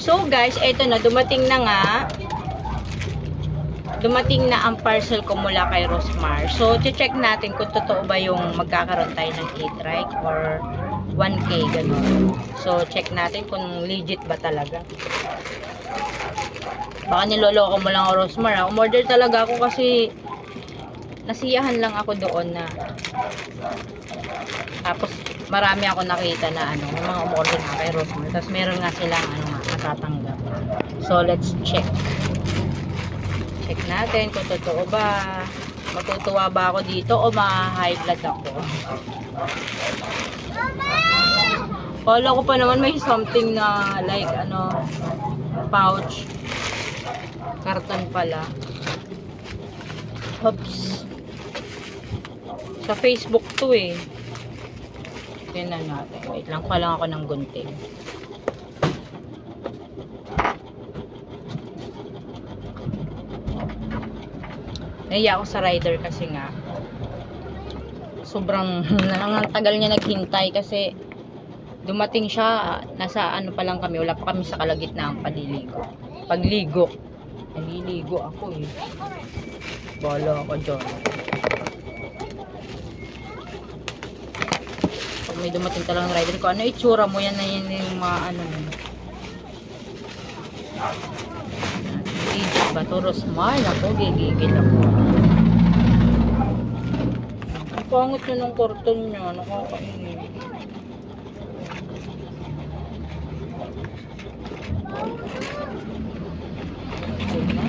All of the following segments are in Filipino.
So guys, eto na, dumating na nga. Dumating na ang parcel ko mula kay Rosmar. So, check natin kung totoo ba yung magkakaroon tayo ng 8 right or 1K, ganun. So, check natin kung legit ba talaga. Baka niloloko mo lang ako, Rosmar. Umorder talaga ako kasi nasiyahan lang ako doon na tapos marami ako nakita na ano, mga umorder na kay Rosmar. Tapos meron nga silang ano nga, natatanggap. So, let's check. Check natin kung totoo ba. Matutuwa ba ako dito o ma-high blood ako? Kala ko pa naman may something na like ano, pouch. Karton pala. Oops. Sa Facebook to eh. Tingnan natin. Wait lang pa lang ako ng gunting. Naiya ako sa rider kasi nga sobrang ang tagal niya naghintay kasi dumating siya nasa ano pa lang kami wala pa kami sa kalagitnaan paliligo pagligo naliligo ako eh bala ako dyan may dumating talagang rider ko ano itsura mo yan na yun yung mga ano Legit ba to? Rosmar ako, gigigil ako. Ang pangit yun ng karton niya, nakakainis. Ito na.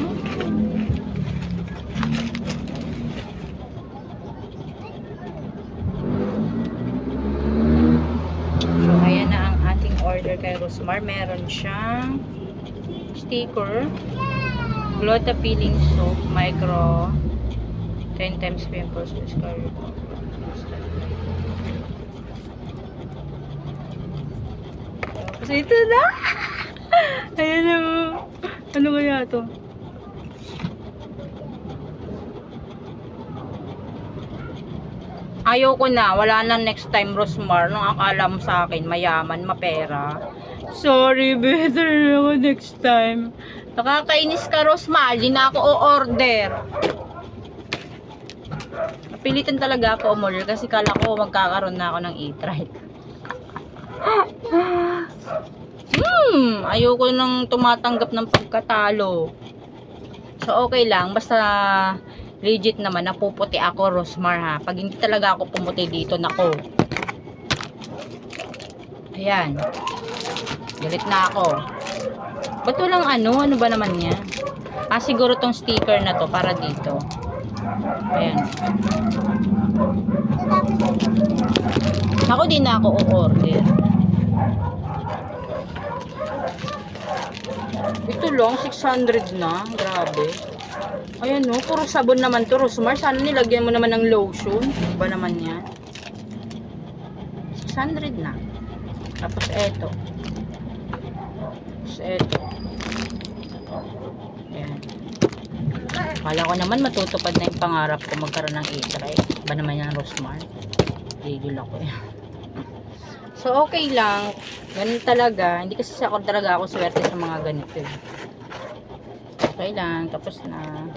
So, ayan na ang ating order kay Rosmar. Meron siyang sticker. Glota peeling soap, micro 10 times pimples discard. Tapos ito na! Ayan na. Ano kaya to? Ayoko na. Wala na next time, Rosmar. Nung akala mo sa akin, mayaman, mapera. Sorry, better ako next time. Nakakainis ka, Rosmar. Di na ako o-order. Napilitan talaga ako umorder kasi kala ko magkakaroon na ako ng e-trike. Hmm, ayoko nang tumatanggap ng pagkatalo. So, okay lang. Basta legit naman, napuputi ako, Rosmar ha. Pag hindi talaga ako pumuti dito, nako. Ayan. Galit na ako. Ba't walang ano? Ano ba naman yan? Ah, siguro tong sticker na to para dito. Ayan. Ako din na ako o-order. Ito lang, 600 na. Grabe. Ayan no, puro sabon naman to, Rosmar. Sana nilagyan mo naman ng lotion. Ba naman yan? 600 na. Tapos eto. Tapos eto. Ayan. Kala ko naman matutupad na yung pangarap ko magkaroon ng e-try. Ba naman yan, Rosmar? Gigil ako yan. So, okay lang. Ganun talaga. Hindi kasi ako talaga ako swerte sa mga ganito. eh. Okay lang. Tapos na.